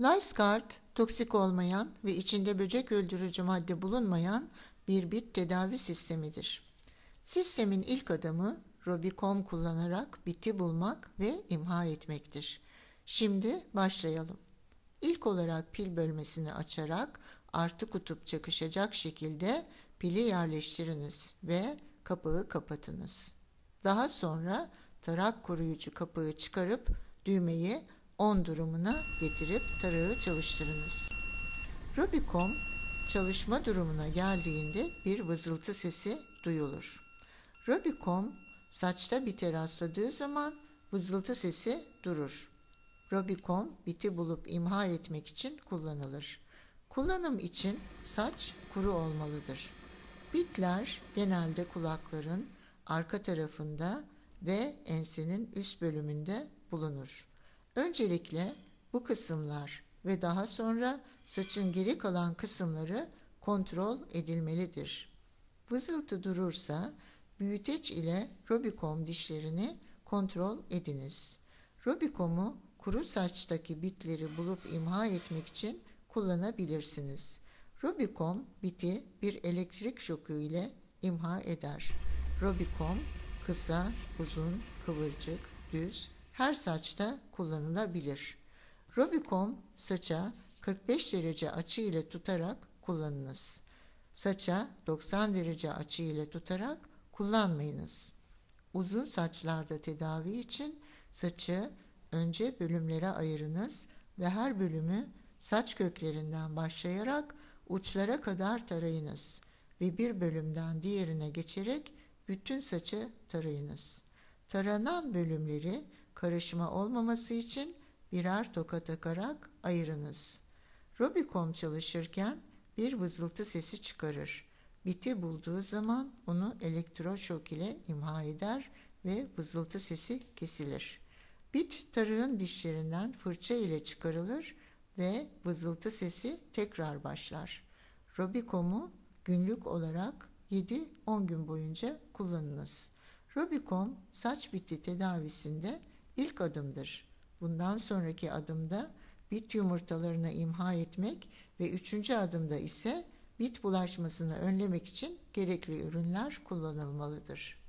Lysgard, toksik olmayan ve içinde böcek öldürücü madde bulunmayan bir bit tedavi sistemidir. Sistemin ilk adımı Robicom kullanarak biti bulmak ve imha etmektir. Şimdi başlayalım. İlk olarak pil bölmesini açarak artı kutup çakışacak şekilde pili yerleştiriniz ve kapağı kapatınız. Daha sonra tarak koruyucu kapağı çıkarıp düğmeyi 10 durumuna getirip tarağı çalıştırınız. Robicom çalışma durumuna geldiğinde bir vızıltı sesi duyulur. Robicom saçta bite rastladığı zaman vızıltı sesi durur. Robicom biti bulup imha etmek için kullanılır. Kullanım için saç kuru olmalıdır. Bitler genelde kulakların arka tarafında ve ensenin üst bölümünde bulunur. Öncelikle bu kısımlar ve daha sonra saçın geri kalan kısımları kontrol edilmelidir. Vızıltı durursa büyüteç ile Robicom dişlerini kontrol ediniz. Robicom'u kuru saçtaki bitleri bulup imha etmek için kullanabilirsiniz. Robicom biti bir elektrik şoku ile imha eder. Robicom kısa, uzun, kıvırcık, düz, her saçta kullanılabilir. Robicom saça 45 derece açı ile tutarak kullanınız. Saça 90 derece açı ile tutarak kullanmayınız. Uzun saçlarda tedavi için saçı önce bölümlere ayırınız ve her bölümü saç köklerinden başlayarak uçlara kadar tarayınız ve bir bölümden diğerine geçerek bütün saçı tarayınız. Taranan bölümleri karışma olmaması için birer toka takarak ayırınız. Robicom çalışırken bir vızıltı sesi çıkarır. Biti bulduğu zaman onu elektroşok ile imha eder ve vızıltı sesi kesilir. Bit tarığın dişlerinden fırça ile çıkarılır ve vızıltı sesi tekrar başlar. Robicom'u günlük olarak 7-10 gün boyunca kullanınız. Robicom saç biti tedavisinde ilk adımdır. Bundan sonraki adımda bit yumurtalarını imha etmek ve üçüncü adımda ise bit bulaşmasını önlemek için gerekli ürünler kullanılmalıdır.